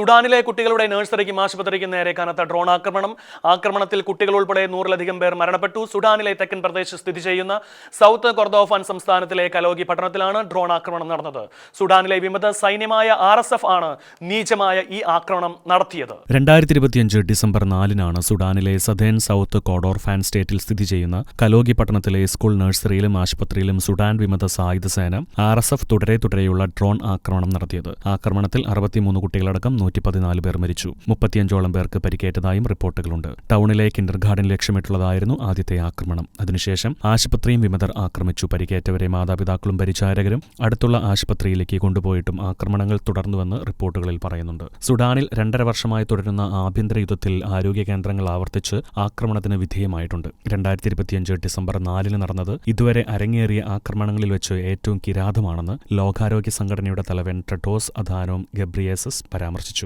സുഡാനിലെ കുട്ടികളുടെ നഴ്സറിക്കും ആശുപത്രിക്കും നേരെ കനത്ത ഡ്രോൺ ആക്രമണം. ആക്രമണത്തിൽ കുട്ടികൾ ഉൾപ്പെടെ നൂറിലധികം പേർ മരണപ്പെട്ടു. സുഡാനിലെ തെക്കൻ പ്രദേശ് സ്ഥിതി ചെയ്യുന്ന സൗത്ത് കൊർദോഫാൻ സംസ്ഥാനത്തിലെ കലോഗി പട്ടണത്തിലാണ് ഡ്രോൺ ആക്രമണം നടന്നത്. സുഡാനിലെ വിമത സൈന്യമായ ആർ ആണ് നീചമായ ഈ ആക്രമണം നടത്തിയത്. രണ്ടായിരത്തി ഇരുപത്തിയഞ്ച് ഡിസംബർ നാലിനാണ് സുഡാനിലെ സദേൻ സൗത്ത് കോഡോർഫാൻ സ്റ്റേറ്റിൽ സ്ഥിതി ചെയ്യുന്ന കലോഗി പട്ടണത്തിലെ സ്കൂൾ നഴ്സറിയിലും ആശുപത്രിയിലും സുഡാൻ വിമത സായുധ സേന ആർ എസ് എഫ് തുടരെ തുടരെയുള്ള ഡ്രോൺ ആക്രമണം നടത്തിയത്. ആക്രമണത്തിൽ അറുപത്തിമൂന്ന് കുട്ടികളടക്കം നൂറ്റി പതിനാല് പേർ മരിച്ചു. മുപ്പത്തിയഞ്ചോളം പേർക്ക് പരിക്കേറ്റതായും റിപ്പോർട്ടുകളുണ്ട്. ടൗണിലെ കിൻഡർ ഗാർഡൻ ലക്ഷ്യമിട്ടുള്ളതായിരുന്നു ആദ്യത്തെ ആക്രമണം. അതിനുശേഷം ആശുപത്രിയും വിമതർ ആക്രമിച്ചു. പരിക്കേറ്റവരെ മാതാപിതാക്കളും പരിചാരകരും അടുത്തുള്ള ആശുപത്രിയിലേക്ക് കൊണ്ടുപോയിട്ടും ആക്രമണങ്ങൾ തുടർന്നുവെന്ന് റിപ്പോർട്ടുകളിൽ പറയുന്നുണ്ട്. സുഡാനിൽ രണ്ടര വർഷമായി തുടരുന്ന ആഭ്യന്തര യുദ്ധത്തിൽ ആരോഗ്യ കേന്ദ്രങ്ങൾ ആവർത്തിച്ച് ആക്രമണത്തിന് വിധേയമായിട്ടുണ്ട്. രണ്ടായിരത്തി ഇരുപത്തിയഞ്ച് ഡിസംബർ നാലിന് നടന്നത് ഇതുവരെ അരങ്ങേറിയ ആക്രമണങ്ങളിൽ വെച്ച് ഏറ്റവും കിരാതമാണെന്ന് ലോകാരോഗ്യ സംഘടനയുടെ തലവൻ ട്രെഡോസ് അധാനോം ഗബ്രിയേസസ് പരാമർശിച്ചു.